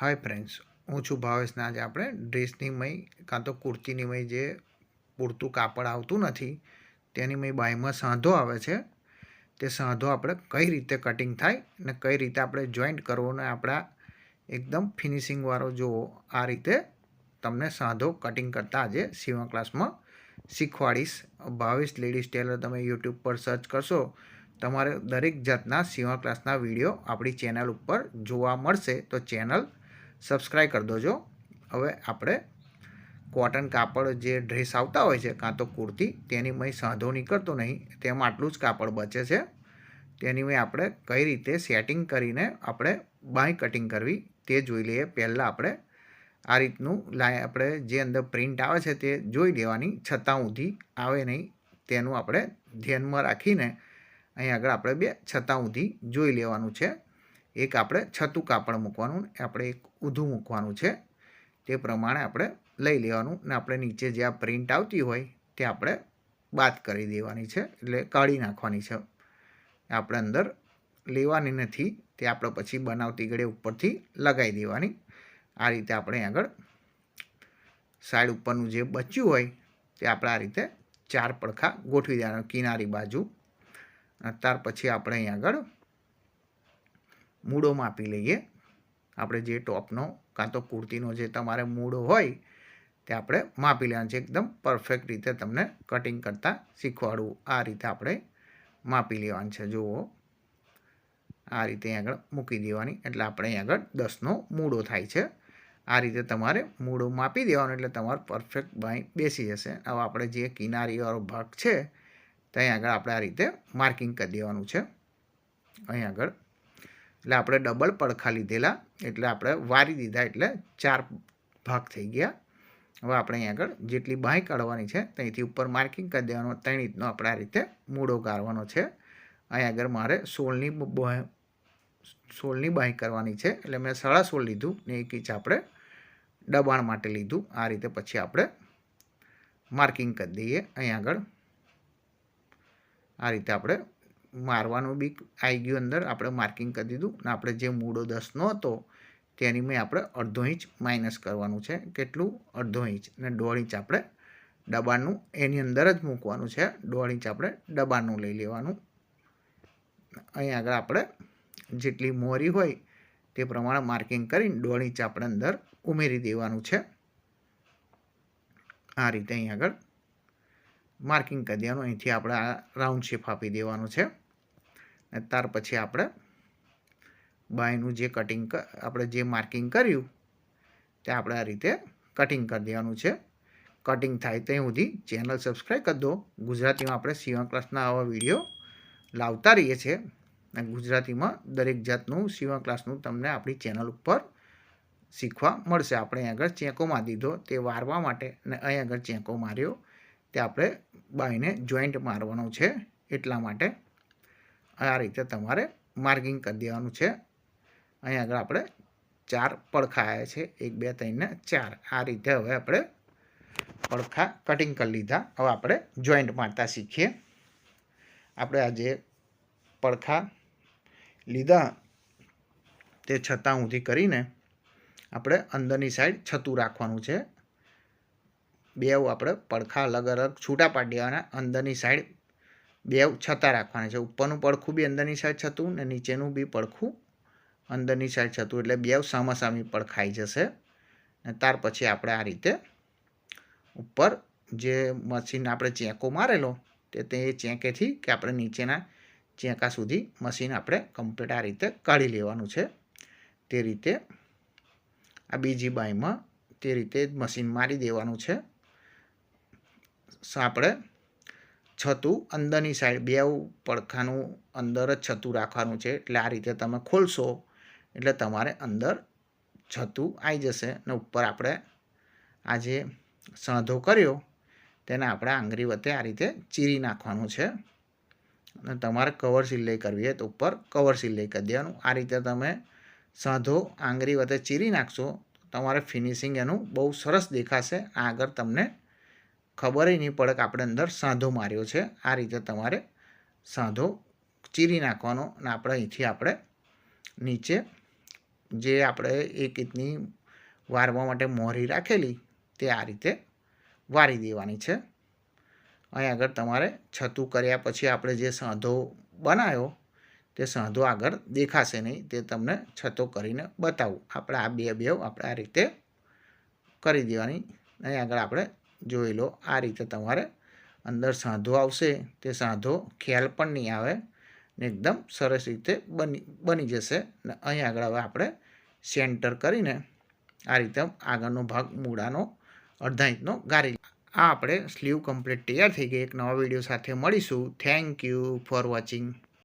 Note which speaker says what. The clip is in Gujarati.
Speaker 1: હાય ફ્રેન્ડ્સ, હું છું ભાવેશના આજે આપણે ડ્રેસની મય કાં તો કુર્તીની મય જે પૂરતું કાપડ આવતું નથી તેની મય બાયમાં સાંધો આવે છે. તે સાંધો આપણે કઈ રીતે કટિંગ થાય ને કઈ રીતે આપણે જોઈન્ટ કરવો ને આપણા એકદમ ફિનિશિંગવાળો જુઓ આ રીતે તમને સાંધો કટિંગ કરતા આજે સીવા ક્લાસમાં શીખવાડીશ. ભાવેશ લેડીઝ ટેલર તમે યુટ્યુબ પર સર્ચ કરશો, તમારે દરેક જાતના સીવા ક્લાસના વીડિયો આપણી ચેનલ ઉપર જોવા મળશે. તો ચેનલ સબસ્ક્રાઈબ કરી દેજો. હવે આપણે કોટન કાપડ જે ડ્રેસ આવતા હોય છે, કાં તો કુર્તી, તેની મય સાંધો નીકળતો નહીં. તેમાં આટલું જ કાપડ બચે છે. તેની મેં આપણે કઈ રીતે સેટિંગ કરીને આપણે બાય કટિંગ કરવી તે જોઈ લઈએ. પહેલાં આપણે આ રીતનું લાય, આપણે જે અંદર પ્રિન્ટ આવે છે તે જોઈ લેવાની. છતાં ઊંધી આવે નહીં. તેનું આપણે ધ્યાનમાં રાખીને અહીં આગળ આપણે બે છતાં ઊંધી જોઈ લેવાનું છે. એક આપણે છતું કાપડ મૂકવાનું, આપણે એક ઊંધું મૂકવાનું છે. તે પ્રમાણે આપણે લઈ લેવાનું ને આપણે નીચે જે આ પ્રિન્ટ આવતી હોય તે આપણે બાદ કરી દેવાની છે એટલે કાઢી નાખવાની છે. આપણે અંદર લેવાની નથી તે આપણે પછી બનાવતી ઘડે ઉપરથી લગાવી દેવાની. આ રીતે આપણે આગળ સાઈડ ઉપરનું જે બચ્યું હોય તે આપણે આ રીતે ચાર પડખા ગોઠવી દેવાના કિનારી બાજુ. ત્યાર પછી આપણે અહીં આગળ મૂડો માપી લઈએ. આપણે જે ટોપનો કાં તો કુર્તીનો જે તમારે મૂડો હોય, તે આપણે માપી લેવાનું છે. એકદમ પરફેક્ટ રીતે તમને કટિંગ કરતાં શીખવાડવું. આ રીતે આપણે માપી લેવાનું છે. જુઓ. આ રીતે અહીં આગળ મૂકી દેવાની. એટલે આપણે અહીં આગળ દસનો મૂડો થાય છે. આ રીતે તમારે મૂડો માપી દેવાનો એટલે તમારો પરફેક્ટ બાય બેસી જશે. હવે આપણે જે કિનારીવાળો ભાગ છે ત્યાં આગળ આપણે આ રીતે માર્કિંગ કરી દેવાનું છે. અહીં આગળ એટલે આપણે ડબલ પડખા લીધેલા, એટલે આપણે વારી દીધા, એટલે ચાર ભાગ થઈ ગયા. હવે આપણે અહીં આગળ જેટલી બાંય કાઢવાની છે, ત્યાંથી ઉપર માર્કિંગ કરી દેવાનું, ત્રણ રીતનો આપણે આ રીતે મૂળો ગાળવાનો છે. અહીં આગળ મારે સોળની સોળની બાંય કરવાની છે, એટલે મેં સાડા સોળ લીધું ને એક ઇંચ આપણે દબાણ માટે લીધું. આ રીતે પછી આપણે માર્કિંગ કરી દઈએ. અહીં આગળ આ રીતે આપણે મારવાનું બી આવી ગયું અંદર, આપણે માર્કિંગ કરી દીધું ને આપણે જે મૂળો દસનો હતો તેની મેં આપણે અડધો ઇંચ માઇનસ કરવાનું છે. કેટલું? અડધો ઇંચ. ને દોઢ ઇંચ આપણે દબાણનું, એની અંદર જ મૂકવાનું છે. દોઢ ઇંચ આપણે દબાણનું લઈ લેવાનું. અહીં આગળ આપણે જેટલી મોરી હોય તે પ્રમાણે માર્કિંગ કરીને દોઢ ઇંચ આપણે અંદર ઉમેરી દેવાનું છે. આ રીતે અહીં આગળ માર્કિંગ કરી દેવાનું. અહીંથી આપણે આ રાઉન્ડ શેપ આપી દેવાનું છે. અને ત્યાર પછી આપણે બાયનું જે કટિંગ આપણે જે માર્કિંગ કર્યું, તે આપણે આ રીતે કટિંગ કરી દેવાનું છે. કટિંગ થાય ત્યાં સુધી ચેનલ સબસ્ક્રાઈબ કરી દો. ગુજરાતીમાં આપણે સીવા ક્લાસના આવા વીડિયો લાવતા રહીએ છીએ. અને ગુજરાતીમાં દરેક જાતનું સીવા ક્લાસનું તમને આપણી ચેનલ ઉપર શીખવા મળશે. આપણે અહીં આગળ ચેકો મારી દીધો, તે વારવા માટે અને અહીં આગળ ચેકો માર્યો, તે આપણે બાયને જોઈન્ટ મારવાનો છે એટલા માટે આ રીતે તમારે માર્કિંગ કરી દેવાનું છે. અહીં આગળ આપણે ચાર પડખા આવ્યા છે. એક, બે, ત્રણ ને ચાર. આ રીતે હવે આપણે પડખા કટિંગ કરી લીધા. હવે આપણે જોઈન્ટ મારતા શીખીએ. આપણે આ જે પડખા લીધા તે છતાં ઊંધી કરીને આપણે અંદરની સાઈડ છતું રાખવાનું છે. બે આપણે પડખા અલગ અલગ છૂટા પાડી દેવાના અંદરની સાઈડ બે છતાં રાખવાના છે. ઉપરનું પડખું બી અંદરની સાઈડ છતું ને નીચેનું બી પડખું અંદરની સાઈડ છતું. એટલે બે સામસામી પડખાઈ જશે. ને ત્યાર પછી આપણે આ રીતે ઉપર જે મશીન આપણે ચેંકો મારેલો તે તે ચેંકેથી કે આપણે નીચેના ચેકા સુધી મશીન આપણે કમ્પ્લીટ આ રીતે કાઢી લેવાનું છે. તે રીતે આ બીજી બાઈમાં તે રીતે મશીન મારી દેવાનું છે. આપણે છતું અંદરની સાઈડ બે પડખાનું અંદર જ છતું રાખવાનું છે. એટલે આ રીતે તમે ખોલશો, એટલે તમારે અંદર છતું આવી જશે ને ઉપર આપણે આ જે સણધો કર્યો, તેને આપણે આંગળી વતે આ રીતે ચીરી નાખવાનું છે. અને તમારે કવર સિલાઈ કરવી હોય તો ઉપર કવર સિલાઈ કરી દેવાનું. આ રીતે તમે સાંધો આંગળી વતે ચીરી નાખશો તમારે ફિનિશિંગ એનું બહુ સરસ દેખાશે. આગળ તમને ખબર નહીં પડે કે આપણે અંદર સાંધો માર્યો છે. આ રીતે તમારે સાંધો ચીરી નાખવાનો અને આપણે અહીંથી આપણે નીચે જે આપણે એક ઇંચની વારવા માટે મોહરી રાખેલી તે આ રીતે વારી દેવાની છે. અહીં આગળ તમારે છતું કર્યા પછી આપણે જે સાંધો બનાવ્યો તે સાંધો આગળ દેખાશે નહીં. તે તમને છતો કરીને બતાવું. આપણે આ બે બે આપણે આ રીતે કરી દેવાની. અહીં આગળ આપણે જોઈ લો, આ રીતે તમારે અંદર સાંધો આવશે. તે સાંધો ખ્યાલ પણ નહીં આવે ને એકદમ સરસ રીતે બની બની જશે. ને અહીં આગળ હવે આપણે સેન્ટર કરીને આ રીતે આગળનો ભાગ મૂળાનો, અડધા ઇંચનો ગારી આ આપણે સ્લીવ કમ્પ્લીટ તૈયાર થઈ ગઈ. એક નવા વીડિયો સાથે મળીશું. Thank you for watching.